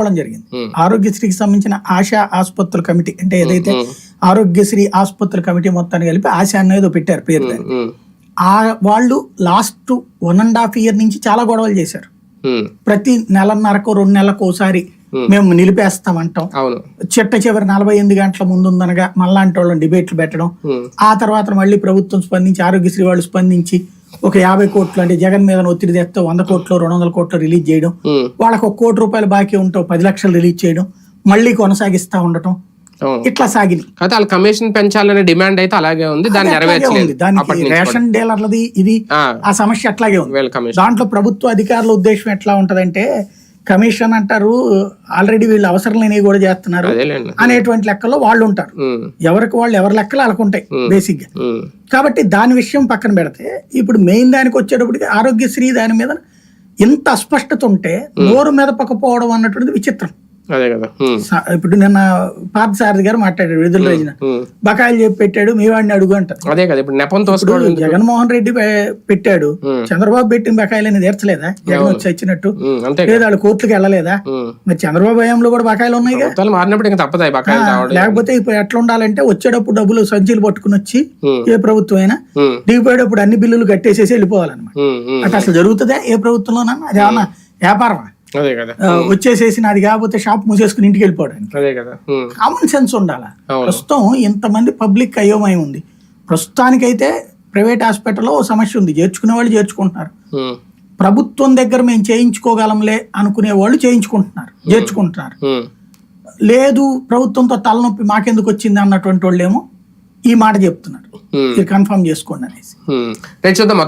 రావడం జరిగింది. ఆరోగ్యశ్రీకి సంబంధించిన ఆశా ఆసుపత్రుల కమిటీ అంటే ఏదైతే. ఆరోగ్యశ్రీ ఆసుపత్రుల కమిటీ మొత్తాన్ని కలిపి ఆశా అనేది పెట్టారు పేరు ఆ వాళ్ళు last one and half year నుంచి చాలా గొడవలు చేశారు. ప్రతి నెలన్నరకు రెండు నెలలకు ఒకసారి. మేము. నిలిపేస్తామంటాం చిట్ట చివరి నలభై ఎనిమిది గంటల ముందుందనగా మళ్ళాంటి వాళ్ళని డిబేట్లు పెట్టడం. ఆ తర్వాత మళ్ళీ ప్రభుత్వం స్పందించి ఆరోగ్యశ్రీ వాళ్ళు స్పందించి ఒక యాభై కోట్లు అంటే జగన్ మీద ఒత్తిడి తెస్తే వంద కోట్లు రెండు వందల కోట్లు రిలీజ్ చేయడం. వాళ్ళకి ఒక కోటి రూపాయలు బాకీ ఉంటే పది లక్షలు రిలీజ్ చేయడం మళ్ళీ కొనసాగిస్తా ఉండటం. ఇట్లా సాగినాయి. అయితే వాళ్ళ కమిషన్ పెంచాలనే డిమాండ్ అయితే అలాగే ఉంది. దాన్ని నెరవేర్చలేదు దానికి రేషన్ డీలర్లది ఇది ఆ, సమస్య అట్లాగే ఉంది. దాంట్లో ప్రభుత్వ అధికారుల ఉద్దేశం ఎట్లా ఉంటదంటే కమిషన్ అంటారు ఆల్రెడీ వీళ్ళు అవసరం లేనివి కూడా చేస్తున్నారు అనేటువంటి లెక్కల్లో వాళ్ళు ఉంటారు. ఎవరికి వాళ్ళు ఎవరి లెక్కలు వాళ్ళకు ఉంటాయి బేసిక్గా కాబట్టి దాని విషయం పక్కన పెడితే ఇప్పుడు మెయిన్ దానికి వచ్చేటప్పటికి ఆరోగ్యశ్రీ దాని మీద ఇంత అస్పష్టత ఉంటే నోరు మెదపకపోవడం అన్నటువంటిది విచిత్రం. అదే కదా. ఇప్పుడు నిన్న పార్థసారథి గారు మాట్లాడారు విడుదల రోజున. బకాయిలు చెప్పి పెట్టాడు మీ వాడిని అడుగు అంటారు అదే కదా ఇప్పుడు నెపం తోసుకోవడం? జగన్మోహన్ రెడ్డి పెట్టాడు. చంద్రబాబు పెట్టిన బకాయిలని తీర్చలేదా? జగన్ వచ్చి వచ్చినట్టు. ఉమ్, అంతే కదా. లేదా వాళ్ళు కోర్టులకు వెళ్ళలేదా? మరి చంద్రబాబు హయాంలో కూడా బకాయిలు ప్రభుత్వాలు మారినప్పుడు ఇంకా తప్పదాయి బకాయిలు లేకపోతే ఇప్పుడు ఎట్లా ఉండాలంటే వచ్చేటప్పుడు డబ్బులు సంచులు పట్టుకుని వచ్చి ఏ ప్రభుత్వం అయినా దిగిపోయేటప్పుడు అన్ని బిల్లులు కట్టేసేసి వెళ్ళిపోవాలన్నమాట. అట్లా అసలు జరుగుతుందా ఏ ప్రభుత్వంలోనన్నా? అది ఏమన్నా వ్యాపారమా? అదే కదా. వచ్చేసేసి నాది కాకపోతే షాప్ మూసేసుకుని ఇంటికి వెళ్ళిపోవడానికి అదే కదా. కామన్ సెన్స్ ఉండాలా. ప్రస్తుతం ఇంతమంది పబ్లిక్ అయోమయం ఉంది. ప్రస్తుతానికైతే ప్రైవేట్ హాస్పిటల్లో ఓ సమస్య ఉంది. చేర్చుకునే వాళ్ళు చేర్చుకుంటున్నారు. ప్రభుత్వం దగ్గర మేము చేయించుకోగలంలే అనుకునే వాళ్ళు చేయించుకుంటున్నారు. చేర్చుకుంటున్నారు. లేదు ప్రభుత్వంతో తలనొప్పి మాకెందుకు వచ్చింది అన్నటువంటి వాళ్ళు ఏమో ఈ మాట చెప్తున్నారు. కన్ఫర్మ్ చేసుకోండి అనేసి. చూద్దాం.